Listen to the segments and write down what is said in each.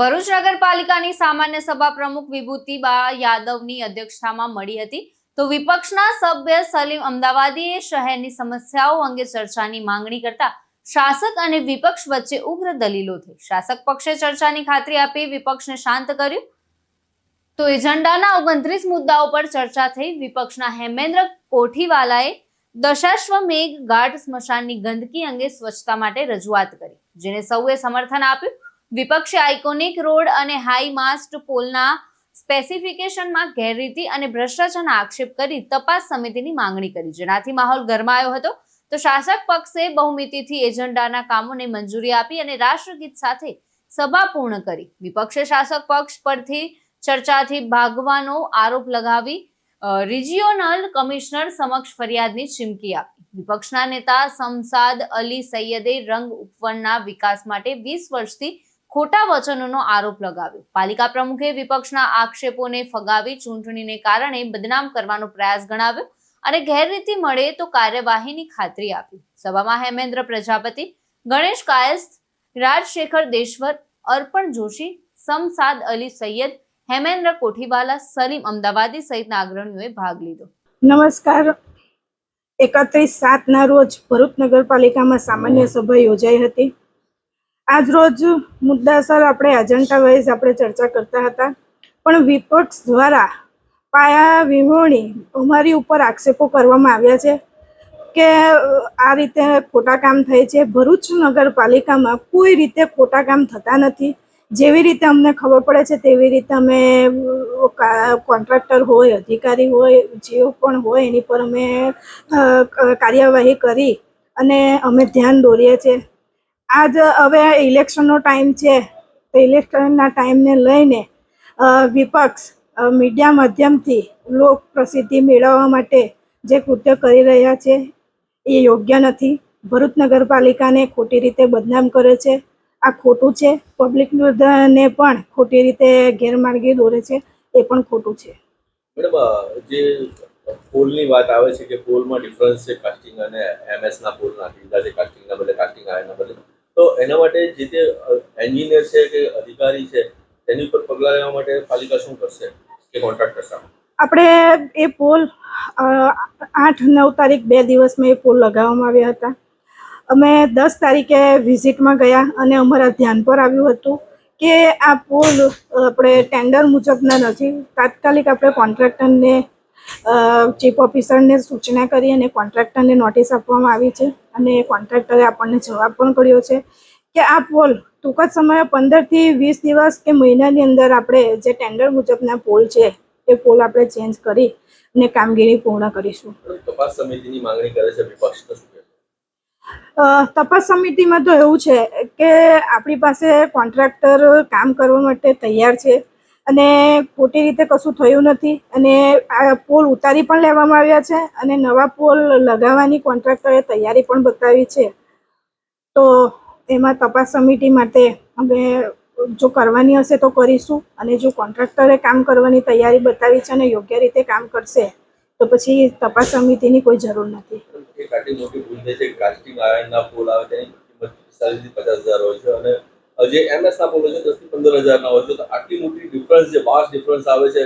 ભરૂચ નગરપાલિકાની સામાન્ય સભા પ્રમુખ વિભૂતિબા યાદવની અધ્યક્ષતામાં મળી હતી. તો વિપક્ષના સભ્ય સલીમ અમદાવાદીએ શહેરની સમસ્યાઓ અંગે ચર્ચાની માંગણી કરતા શાસક અને વિપક્ષ વચ્ચે ઉગ્ર દલીલો થઈ. શાસક પક્ષે ચર્ચાની ખાતરી આપી વિપક્ષને શાંત કર્યું. તો એજન્ડાના ઓગણત્રીસ મુદ્દાઓ પર ચર્ચા થઈ. વિપક્ષના હેમેન્દ્ર કોઠીવાલાએ દશાશ્વમેઘ ઘાટ સ્મશાનની ગંદકી અંગે સ્વચ્છતા માટે રજૂઆત કરી, જેને સૌએ સમર્થન આપ્યું. વિપક્ષે આઇકોનિક રોડ અને હાઈ માસ્ટ પોલના સ્પેસિફિકેશનમાં ગેરરીતિ અને ભ્રષ્ટાચારના આક્ષેપ કરી તપાસ સમિતિની માંગણી કરી. જેનાથી માહોલ ગરમાયો હતો. તો શાસક પક્ષે બહુમતીથી એજન્ડાના કામોને મંજૂરી આપી અને રાષ્ટ્રગીત સાથે સભા પૂર્ણ કરી. વિપક્ષે શાસક પક્ષ પરથી ચર્ચાથી ભાગવાનો આરોપ લગાવી રિજિયોનલ કમિશનર સમક્ષ ફરિયાદની ચીમકી આપી. વિપક્ષના નેતા સમસાદ અલી સૈયદે રંગ ઉપવનના વિકાસ માટે વીસ વર્ષથી ખોટા વચનોનો આરોપ લગાવ્યો. પાલિકા પ્રમુખે વિપક્ષના આક્ષેપોને ફગાવી ચૂંટણીને કારણે બદનામ કરવાનો પ્રયાસ ગણાવ્યો અને ગેરરીતિ મળે તો કાર્યવાહીની ખાતરી આપી. સભામાં હેમેન્દ્ર પ્રજાપતિ, ગણેશ કાયસ્થ, રાજશેખર દેશવર, અર્પણ જોશી, સમસાદ અલી સૈયદ, હેમેન્દ્ર કોઠીવાલા, સલીમ અમદાવાદી સહિતના અગ્રણીઓએ ભાગ લીધો. નમસ્કાર. એકત્રીસ સાતના રોજ ભરૂચ નગરપાલિકામાં સામાન્ય સભા યોજાઈ હતી. આજ રોજ મુદ્દાસર આપણે અજંટા વાઇઝ આપણે ચર્ચા કરતા હતા. પણ વિપક્ષ દ્વારા પાયા વિહોણી અમારી ઉપર આક્ષેપો કરવામાં આવ્યા છે કે આ રીતે ખોટા કામ થાય છે. ભરૂચ નગરપાલિકામાં કોઈ રીતે ખોટા કામ થતા નથી. જેવી રીતે અમને ખબર પડે છે તેવી રીતે અમે કોન્ટ્રાક્ટર હોય, અધિકારી હોય જે પણ હોય એની પર અમે કાર્યવાહી કરી અને અમે ધ્યાન દોરીએ છીએ. આજ હવે ઇલેક્શનનો ટાઈમ છે, તો ઇલેક્શનના ટાઈમને લઈને વિપક્ષ મીડિયા માધ્યમથી લોક પ્રસિદ્ધિ મેળવવા માટે જે કૃત્ય કરી રહ્યા છે, એ યોગ્ય નથી. ભરૂચ નગરપાલિકાને ખોટી રીતે બદનામ કરે છે. આ ખોટું છે. પબ્લિક ને પણ ખોટી રીતે ગેરમાર્ગે દોરે છે. એ પણ ખોટું છે. જે પોલની વાત આવે છે કે પોલમાં ડિફરન્સ છે કાસ્ટિંગ અને એમએસના પોલના પોલ છે કાસ્ટિંગના બદલે કાસ્ટિંગ આયના બદલે. તો એના માટે જે તે એન્જિનિયર છે કે અધિકારી છે, તેની ઉપર પગલાં લેવા માટે પાલિકા શું કરશે કે કોન્ટ્રાક્ટર સામે આપણે એ પોલ આઠ નવ તારીખ બે દિવસમાં એ પોલ લગાવવામાં આવ્યા હતા. અમે દસ તારીખે વિઝિટમાં ગયા અને અમારા ધ્યાન પર આવ્યું હતું કે આ પોલ આપણે ટેન્ડર મુજબના નથી. તાત્કાલિક આપણે કોન્ટ્રાક્ટરને ચીફ ઓફિસરને સૂચના કરી અને કોન્ટ્રાક્ટરને નોટિસ આપવામાં આવી છે અને કોન્ટ્રાક્ટરે આપણને જવાબ પણ કર્યો છે કે આ પોલ ટૂંક જ સમયે પંદરથી વીસ દિવસ કે મહિનાની અંદર આપણે જે ટેન્ડર મુજબના પોલ છે એ પોલ આપણે ચેન્જ કરી અને કામગીરી પૂર્ણ કરીશું. તપાસ સમિતિની માંગણી કરે છે વિપક્ષ તપાસ સમિતિમાં તો એવું છે કે આપણી પાસે કોન્ટ્રાક્ટર કામ કરવા માટે તૈયાર છે અને ખોટી રીતે કશું થયું નથી. અને આ પોલ ઉતારી પણ લેવામાં આવ્યા છે અને નવા પોલ લગાવવાની કોન્ટ્રાક્ટરે તૈયારી પણ બતાવી છે. તો એમાં તપાસ સમિતિ માટે અમે જો કરવાની હશે તો કરીશું અને જો કોન્ટ્રાક્ટરે કામ કરવાની તૈયારી બતાવી છે અને યોગ્ય રીતે કામ કરશે, તો પછી તપાસ સમિતિની કોઈ જરૂર નથી. મોટી ભૂલ છે પચાસ હજાર હોય છે અને જે એમએસ ના પોલ હોય છે દસથી પંદર હજારના હોય છે, તો આટલી મોટી ડિફરન્સ જે વાસ્ટ ડિફરન્સ આવે છે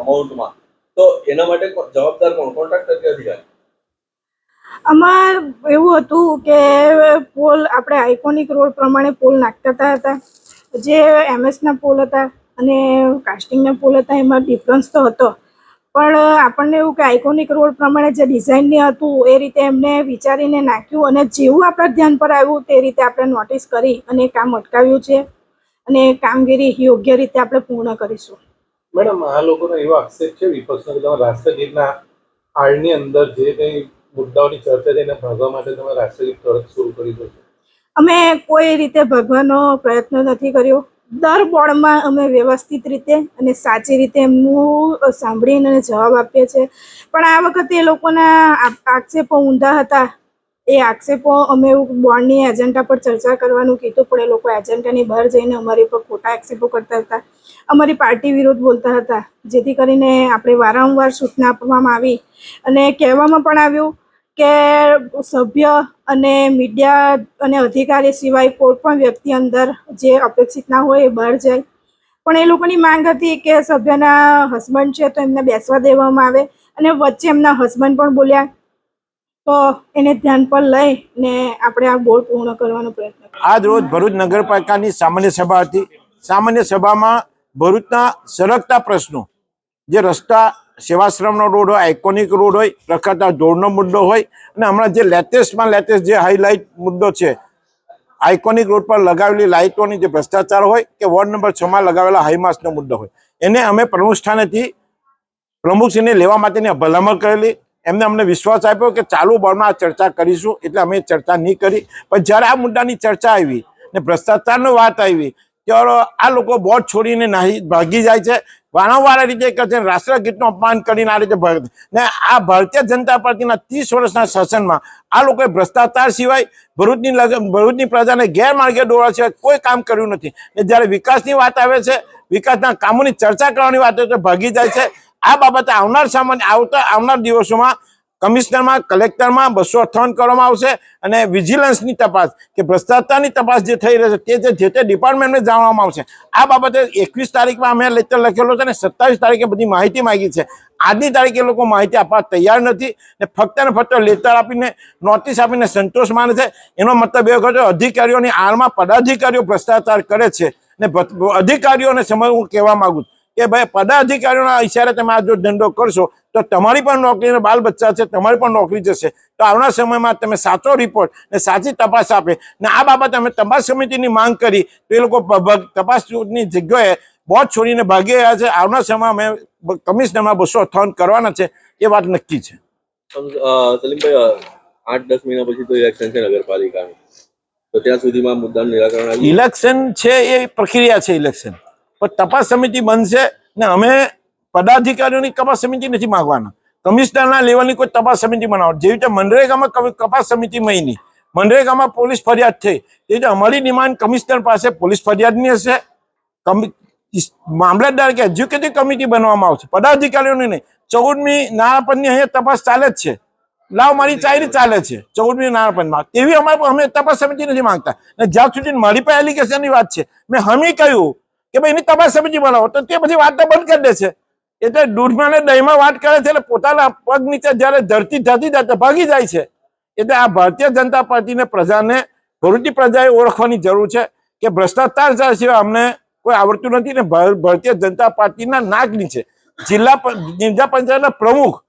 અમાઉન્ટમાં તો એના માટે જવાબદાર કોણ? કોન્ટ્રાક્ટર કે અધિકારી? આમાં એવું હતું કે પોલ, આપણે આઇકોનિક રોડ પ્રમાણે પોલ નાખતા હતા. જે એમએસના પોલ હતા અને કાસ્ટિંગના પોલ હતા, એમાં ડિફરન્સ તો હતો. પણ આપણને એવું કે આઇકોનિક રોડ પ્રમાણે જે ડિઝાઇનની હતું એ રીતે એમને વિચારીને નાખ્યું અને જેવું આપણા ધ્યાન પર આવ્યું તે રીતે આપણે નોટિસ કરી અને કામ અટકાવ્યું છે અને કામગીરી યોગ્ય રીતે આપણે પૂર્ણ કરીશું. મેડમ આ લોકોનો એવો આક્ષેપ છે વિપક્ષનો કે તમે રાષ્ટ્રગીતના આળની અંદર જે કંઈ મુદ્દાઓની ચર્ચા છે એને ભાગવા માટે તમે રાષ્ટ્રગીત તરત શરૂ કરી દો છો. અમે કોઈ રીતે ભગવાનો પ્રયત્ન નથી કર્યો. દર બોર્ડમાં અમે વ્યવસ્થિત રીતે અને સાચી રીતે એમનું સાંભળીને અને જવાબ આપીએ છીએ. પણ આ વખતે એ લોકોના આક્ષેપો ઊંધા હતા. એ આક્ષેપો અમે બોર્ડની એજન્ડા પર ચર્ચા કરવાનું કીધું, પણ એ લોકો એજન્ડાની બહાર જઈને અમારી પર ખોટા આક્ષેપો કરતા હતા. અમારી પાર્ટી વિરોધ બોલતા હતા. જેથી કરીને આપણે વારંવાર સૂચના આપવામાં આવી અને કહેવામાં પણ આવ્યું કે સભ્ય અને મીડિયા અને અધિકારી સિવાય કોઈ પણ વ્યક્તિ અંદર જે અપેક્ષિત ના હોય એ બહાર જાય. પણ એ લોકોની માંગ હતી કે સભ્યના હસબન્ડ છે તો એમને બેસવા દેવામાં આવે અને વચ્ચે એમના હસબન્ડ પણ બોલ્યા. તો એને ધ્યાન પર લઈને આપણે આ બોર્ડ પૂર્ણ કરવાનો પ્રયત્ન. આજ રોજ ભરૂચ નગરપાલિકાની સામાન્ય સભા હતી. સામાન્ય સભામાં ભરૂચના સરકતા પ્રશ્નો, જે રસ્તા સેવાશ્રમનો રોડ હોય આઇકોનિક રોડ હોય રખડતા ઢોરનો મુદ્દો હોય અને હમણાં જે લેટેસ્ટમાં લેટેસ્ટ જે હાઈલાઇટ મુદ્દો છે આઇકોનિક રોડ પર લગાવેલી લાઇટોની જે ભ્રષ્ટાચાર હોય કે વોર્ડ નંબર છમાં લગાવેલા હાઈમાસનો મુદ્દો હોય. એને અમે પ્રમુખ સ્થાનેથી પ્રમુખશ્રીને લેવા માટેની ભલામણ કરેલી. એમને અમને વિશ્વાસ આપ્યો કે ચાલુ બોર્ડમાં આ ચર્ચા કરીશું, એટલે અમે ચર્ચા નહીં કરી. પણ જ્યારે આ મુદ્દાની ચર્ચા આવી ને ભ્રષ્ટાચારની વાત આવી આ લોકો બોટ છોડીને નાહી ભાગી જાય છે. વારંવાર રીતે કરે છે, રાષ્ટ્રગીતનું અપમાન કરીને આ રીતે ને આ ભારતીય જનતા પાર્ટીના ત્રીસ વર્ષના શાસનમાં આ લોકોએ ભ્રષ્ટાચાર સિવાય ભરૂચની ભરૂચની પ્રજાને ગેરમાર્ગે દોરવા સિવાય કોઈ કામ કર્યું નથી. ને જ્યારે વિકાસની વાત આવે છે, વિકાસના કામોની ચર્ચા કરવાની વાત આવે તો ભાગી જાય છે. આ બાબતે આવનાર સામાન્ય આવતા આવનાર દિવસોમાં કમિશનરમાં, કલેક્ટરમાં બસો અઠ્ઠાવન કરવામાં આવશે અને વિજિલન્સની તપાસ કે ભ્રષ્ટાચારની તપાસ જે થઈ રહી છે તે જે તે ડિપાર્ટમેન્ટને જાણવામાં આવશે. આ બાબતે એકવીસ તારીખમાં અમે લેટર લખેલો છે અને સત્તાવીસ તારીખે બધી માહિતી માંગી છે. આજની તારીખે લોકો માહિતી આપવા તૈયાર નથી ને ફક્ત ને ફક્ત લેટર આપીને, નોટિસ આપીને સંતોષ માને છે. એનો મતલબ એવો કે અધિકારીઓની આળમાં પદાધિકારીઓ ભ્રષ્ટાચાર કરે છે ને અધિકારીઓને સમય હું કહેવા માગું છું કે ભાઈ, પદાધિકારીઓના ઈશારે તમે આ જો ધંધો કરશો તો તમારી પણ નોકરી અને બાલ બચ્ચા છે તમારી પણ નોકરી જશે. તો આવનાર સમયમાં તમે સાચો રિપોર્ટ ને સાચી તપાસ આપે ને આ બાબત અમે તપાસ સમિતિની માંગ કરી. તો એ લોકો તપાસની જગ્યાએ બોટ છોડીને ભાગી રહ્યા છે. આવનાર સમયમાં અમે કમિશનરમાં બસો અઠ્ઠાવન કરવાના છે. એ વાત નક્કી છે. આઠ દસ મહિના પછી તો ઇલેક્શન છે નગરપાલિકાનું. તો ત્યાં સુધીમાં મુદ્દાનું નિરાકરણ ઇલેક્શન છે એ પ્રક્રિયા છે ઇલેક્શન પણ તપાસ સમિતિ બનશે ને અમે પદાધિકારીઓની તપાસ સમિતિ નથી માંગવાના. કમિશનરના લેવલની કોઈ તપાસ સમિતિ બનાવો. જેવી રીતે મનરેગામાં કપાસ તપાસ સમિતિ મહિની મનરેગામાં પોલીસ ફરિયાદ થઈ. એ રીતે અમારી ડિમાન્ડ કમિશનર પાસે પોલીસ ફરિયાદની હશે. મામલતદાર કે એજ્યુકેટિવ કમિટી બનાવવામાં આવશે. પદાધિકારીઓની નહીં. ચૌદમી નાણાપંચની અહીંયા તપાસ ચાલે જ છે. લાવ, મારી ચાયરી ચાલે છે. ચૌદમી નાણાપંચમાં. તેવી અમારે અમે તપાસ સમિતિ નથી માંગતા. અને જ્યાં સુધી મારી પાસે એલિગેશનની વાત છે, મેં હમી કહ્યું કે ભાઈ એની તપાસ સમિતિ બનાવો. તો તે બધી વાત તો બંધ કરી દે છે. એટલે દૂધમાં ને દહીંમાં વાત કરે છે એટલે પોતાના પગ નીચે જ્યારે ધરતી ધરતી જાય ભાગી જાય છે. એટલે આ ભારતીય જનતા પાર્ટીને પ્રજાને ભરૂચની પ્રજાએ ઓળખવાની જરૂર છે કે ભ્રષ્ટાચાર જાય સિવાય અમને કોઈ આવડતું નથી ને ભાર- ભારતીય જનતા પાર્ટીના નાક નીચે જિલ્લા જિલ્લા પંચાયતના પ્રમુખ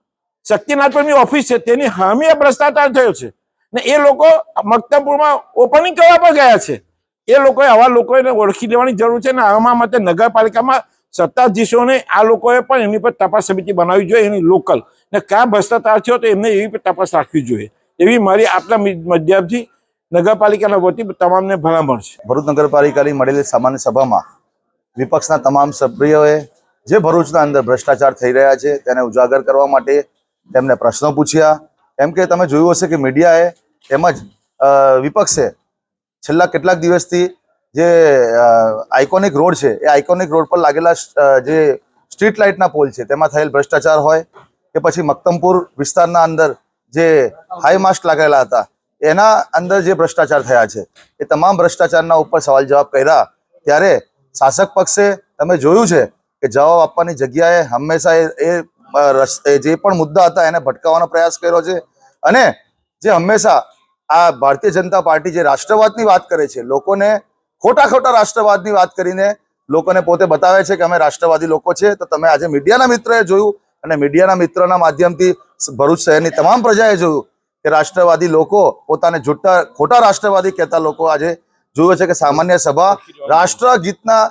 શક્તિનાથપુરની ઓફિસ છે. તેની હામી ભ્રષ્ટાચાર થયો છે. ને એ લોકો મક્તમપુરમાં ઓપનિંગ કરવા પણ ગયા છે. એ લોકોએ આવા લોકોને ઓળખી લેવાની જરૂર છે ને આમાં માટે નગરપાલિકામાં સત્તાધીશોને આ લોકોએ પણ એમની પર તપાસ સમિતિ બનાવવી જોઈએ, એની લોકલ. ને ક્યાં ભ્રષ્ટાચાર થયો તો એમને એવી પર તપાસ રાખવી જોઈએ. એવી મારી આપના માધ્યમથી નગરપાલિકાના વતી તમામને ભલામણ છે. ભરૂચ નગરપાલિકાની મળેલી સામાન્ય સભામાં વિપક્ષના તમામ સભ્યોએ જે ભરૂચના અંદર ભ્રષ્ટાચાર થઈ રહ્યા છે તેને ઉજાગર કરવા માટે તેમને પ્રશ્નો પૂછ્યા. કેમ કે તમે જોયું હશે કે મીડિયાએ તેમજ વિપક્ષે છેલ્લા કેટલાક દિવસથી જે આઇકોનિક રોડ છે, એ આઇકોનિક રોડ પર લાગેલા જે સ્ટ્રીટ લાઇટના પોલ છે, તેમાં થયેલ ભ્રષ્ટાચાર હોય કે પછી મક્તમપુર વિસ્તારના અંદર જે હાઈ માસ્ક લાગેલા હતા, એના અંદર જે ભ્રષ્ટાચાર થયા છે, એ તમામ ભ્રષ્ટાચારના ઉપર સવાલ જવાબ કર્યા. ત્યારે શાસક પક્ષે તમે જોયું છે કે જવાબ આપવાની જગ્યાએ હંમેશા એ જે પણ મુદ્દા હતા એને ભટકાવવાનો પ્રયાસ કર્યો છે. અને જે હંમેશા આ ભારતીય જનતા પાર્ટી જે રાષ્ટ્રવાદની વાત કરે છે, લોકોને ખોટા ખોટા રાષ્ટ્રવાદની વાત કરીને લોકોને પોતે બતાવે છે કે અમે રાષ્ટ્રવાદી લોકો છે. તો તમે આજે મીડિયાના મિત્રએ જોયું અને મીડિયાના મિત્રોના માધ્યમથી ભરૂચ શહેરની તમામ પ્રજાએ જોયું કે રાષ્ટ્રવાદી લોકો પોતાને જૂઠા, ખોટા રાષ્ટ્રવાદી કહેતા લોકો આજે જોયું છે કે સામાન્ય સભા રાષ્ટ્રગીતના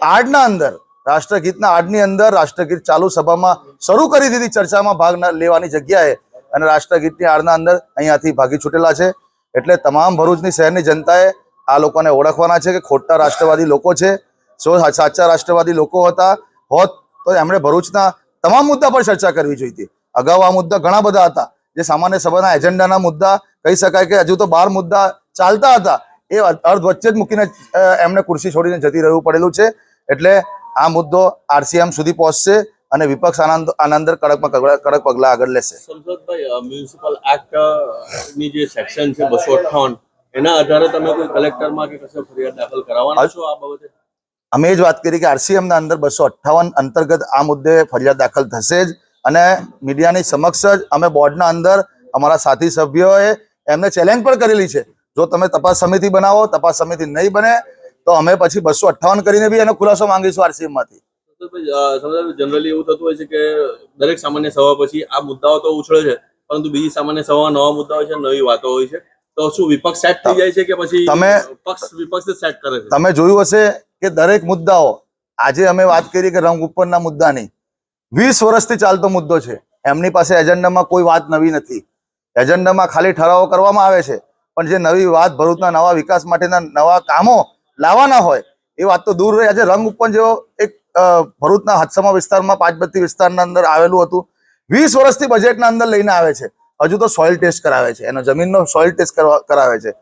આડના અંદર, રાષ્ટ્રગીતના આડની અંદર રાષ્ટ્રગીત ચાલુ સભામાં શરૂ કરી દીધી. ચર્ચામાં ભાગ લેવાની જગ્યાએ અને રાષ્ટ્રગીતની આડના અંદર અહીંયાથી ભાગી છૂટેલા છે. એટલે તમામ ભરૂચની શહેરની જનતાએ આ લોકોને ઓળખવાના છે કે ખોટા રાષ્ટ્રવાદી લોકો છે. સો સાચા રાષ્ટ્રવાદી લોકો હતા. હોત તો એમણે ભરૂચના તમામ મુદ્દા પર ચર્ચા કરવી જોઈતી. અગાઉ આ મુદ્દા ઘણા બધા હતા. જે સામાન્ય સભાના એજન્ડાના મુદ્દા, કહી શકાય કે હજુ તો બાર મુદ્દા ચાલતા હતા. એ અર્ધ વચ્ચે જ મૂકીને એમને ખુરશી છોડીને જતી રહેવું પડેલું છે. એટલે આ મુદ્દો આરસીએમ સુધી પહોંચશે અને વિપક્ષ આનંદ, આનંદર કડકમાં કડક પગલાં આગળ લેશે. મ્યુનિસિપલ એક્ટ જે સેક્શન છે બસો અઠ્ઠાવન એના આધારે તમે કોઈ કલેક્ટરમાં કે કશે ફરિયાદ દાખલ કરાવવાના છો આ બાબતે? અમે એ જ વાત કરી કે આરસીએમ ના અંદર બસો અઠ્ઠાવન અંતર્ગત આ મુદ્દે ફરિયાદ દાખલ થશે જ અને મીડિયાની સમક્ષ જ અમે બોર્ડના અંદર અમારા સાથી સભ્યોએ એમને ચેલેન્જ પણ કરેલી છે. જો તમે તપાસ સમિતિ બનાવો તપાસ સમિતિ નહીં બને તો અમે પછી બસો અઠ્ઠાવન કરીને બી એનો ખુલાસો માંગીશું આરસીએમમાંથી જનરલી એવું થતું હોય છે કે દરેક સામાન્ય સભા પછી આ મુદ્દાઓ તો ઉછળે છે પરંતુ બીજી સામાન્ય સભામાં નવા મુદ્દા હોય છે નવી વાતો હોય છે. તો શું વિપક્ષ સેટ થઈ જાય છે કે પછી તમે- પક્ષ વિપક્ષ સેટ કરે છે? તમે જોયું હશે કે દરેક મુદ્દાઓ આજે અમે વાત કરી કે રંગ ઉપરના મુદ્દાની વીસ વર્ષથી ચાલતો મુદ્દો છે. એમની પાસે એજન્ડામાં કોઈ વાત નવી નથી. એજન્ડામાં ખાલી ઠરાવો કરવામાં આવે છે. પણ જે નવી વાત ભરૂચના નવા વિકાસ માટેના નવા કામો લાવવાના હોય એ વાત તો દૂર રહી. આજે રંગ ઉપર જેવો એક ભરૂચના હાદસામાં વિસ્તારમાં પાંચબત્તી વિસ્તારના અંદર આવેલું હતું. વીસ વર્ષથી બજેટના અંદર લઈને આવે છે. હજુ તો સોઇલ ટેસ્ટ કરાવે છે. એનો જમીનનો સોઇલ ટેસ્ટ કરાવે છે.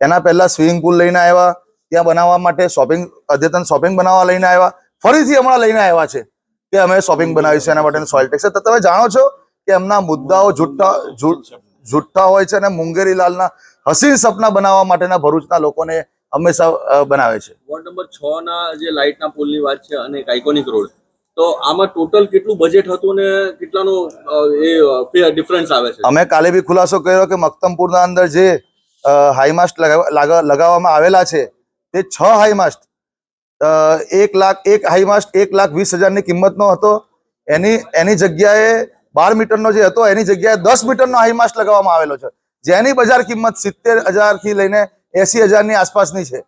એના પહેલા સ્વિમિંગ પુલ લઈને આવ્યા. ત્યાં બનાવવા માટે શોપિંગ અદ્યતન શોપિંગ બનાવવા લઈને આવ્યા. ફરીથી હમણાં લઈને આવ્યા છે કે અમે શોપિંગ બનાવીશું એના માટે સોઇલ ટેક્સ તો તમે જાણો છો કે એમના મુદ્દાઓ જુઠ્ઠા જુઠ્ઠા હોય છે અને મુંગેરીલાલના હસીન સપના બનાવવા માટેના ભરૂચના લોકોને હંમેશા બનાવે છે. વોર્ડ નંબર છ ના જે લાઇટના પુલની વાત છે અને એક રોડ તો આમાં ટોટલ કેટલું બજેટ હતું ને કેટલાનો એ ડિફરન્સ આવે છે? અમે કાલે બી ખુલાસો કર્યો કે મક્તમપુરના અંદર જે હાઈમાસ્ટ લગાવવામાં આવેલા છે, તે છ હાઈમાસ્ટ એક લાખ, એક હાઈમાસ્ટ એક લાખ વીસ હજારની કિંમતનો હતો. એની એની જગ્યાએ બાર મીટરનો જે હતો, એની જગ્યાએ દસ મીટરનો હાઈમાસ્ટ લગાવવામાં આવેલો છે. જેની બજાર કિંમત સિત્તેર હજારથી લઈને એસી હજારની આસપાસની છે.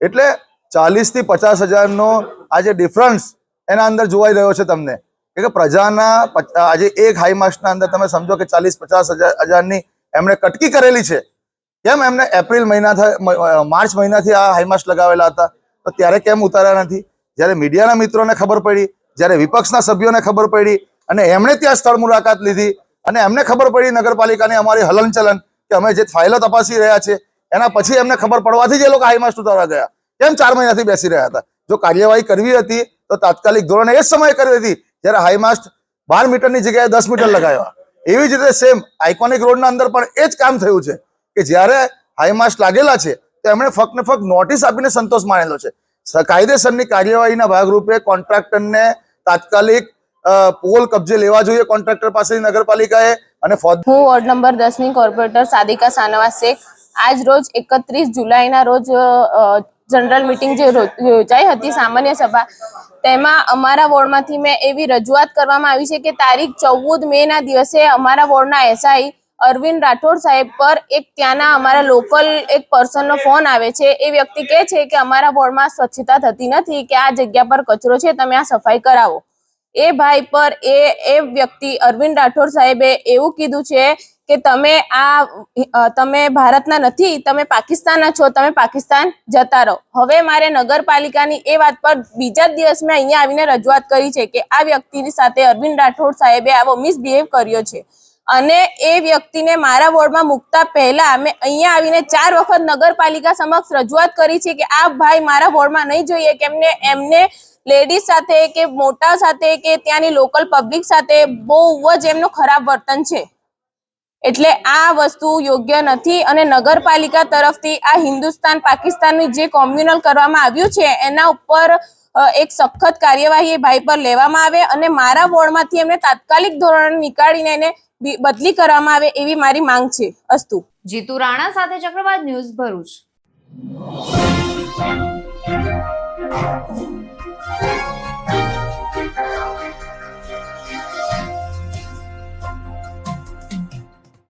એટલે ચાલીસથી પચાસ હજારનો આ જે ડિફરન્સ એના અંદર જોવાઈ રહ્યો છે તમને. કે પ્રજાના આજે એક હાઈમાસ્ટના અંદર તમે સમજો કે ચાલીસ પચાસ હજાર હજારની એમણે કટકી કરેલી છે. કેમ? એમને એપ્રિલ મહિના માર્ચ મહિનાથી આ હાઈમાસ્ટ લગાવેલા હતા. તો ત્યારે કેમ ઉતાર્યા નથી? જ્યારે મીડિયાના મિત્રોને ખબર પડી, જ્યારે વિપક્ષના સભ્યોને ખબર પડી, અને એમણે ત્યાં સ્થળ મુલાકાત લીધી, અને એમને ખબર પડી નગરપાલિકાની અમારી હલનચલન, કે અમે જે ફાઇલો તપાસી રહ્યા છે, એના પછી એમને ખબર પડવાથી જ એ લોકો હાઈમાસ્ટ ઉતારવા ગયા. કેમ? ચાર મહિનાથી બેસી રહ્યા હતા. જો કાર્યવાહી કરવી હતી તો તાત્કાલિક ધોરણે એ જ સમયે કરવી હતી જ્યારે હાઈમાસ્ટ બાર મીટરની જગ્યાએ દસ મીટર લગાવ્યા. એવી જ રીતે સેમ આઇકોનિક રોડના અંદર પણ એ જ કામ થયું છે કે જ્યારે હાઈમાસ્ટ લાગેલા છે, તો એમણે ફક્ત ને ફક્ત નોટિસ આપીને સંતોષ માનેલો છે. કાયદેસરની કાર્યવાહીના ભાગરૂપે કોન્ટ્રાક્ટરને તાત્કાલિક પોલ કબજે લેવા જોઈએ કોન્ટ્રાક્ટર પાસેથી નગરપાલિકાએ અને હું વોર્ડ નંબર દસની કોર્પોરેટર સાદિકા સાનવા શેખ આજ રોજ એકત્રીસ જુલાઈના રોજ જનરલ મિટિંગ જે યોજાઈ હતી સામાન્ય સભા તેમાં અમારા વોર્ડમાંથી મેં એવી રજૂઆત કરવામાં આવી છે કે તારીખ ચૌદ મે ના દિવસે અમારા વોર્ડના એસઆઈ અરવિંદ રાઠોડ સાહેબ પર એક ત્યાંના અમારા લોકલ એક પર્સનનો ફોન આવે છે. એ વ્યક્તિ કહે છે કે અમારા વોર્ડમાં સ્વચ્છતા થતી નથી, કે આ જગ્યા પર કચરો છે, તમે આ સફાઈ કરાવો. એ ભાઈ પર એ એ વ્યક્તિ અરવિંદ રાઠોડ સાહેબે એવું કીધું છે કે તમે આ તમે ભારતના નથી, તમે પાકિસ્તાનના છો, તમે પાકિસ્તાન જતા રહો. હવે મારે નગરપાલિકાની એ વાત પર બીજા જ દિવસ મેં અહીંયા આવીને રજૂઆત કરી છે કે આ વ્યક્તિની સાથે અરવિંદ રાઠોડ સાહેબે આવો મિસબિહેવ કર્યો છે. અને એ વ્યક્તિને મારા વોર્ડમાં મૂકતા પહેલા મેં અહીંયા આવીને ચાર વખત નગરપાલિકા સમક્ષ રજૂઆત કરી છે કે આ ભાઈ મારા વોર્ડમાં નહીં જોઈએ કે એમને એમને લેડીઝ સાથે કે મોટા સાથે કે ત્યાંની લોકલ પબ્લિક સાથે બહુ જ એમનું ખરાબ વર્તન છે. એટલે આ વસ્તુ યોગ્ય નથી અને નગરપાલિકા તરફથી આ હિન્દુસ્તાન પાકિસ્તાનનું જે કોમ્યુનલ કરવામાં આવ્યું છે, એના ઉપર એક સખત કાર્યવાહી ભાઈ પર લેવામાં આવે અને મારા વોર્ડમાંથી એમને તાત્કાલિક ધોરણે નીકાળીને એને બદલી કરવામાં આવે એવી મારી માંગ છે, અસ્તુ. જીતુ રાણા સાથે ચક્રવાત ન્યૂઝ ભરૂચ.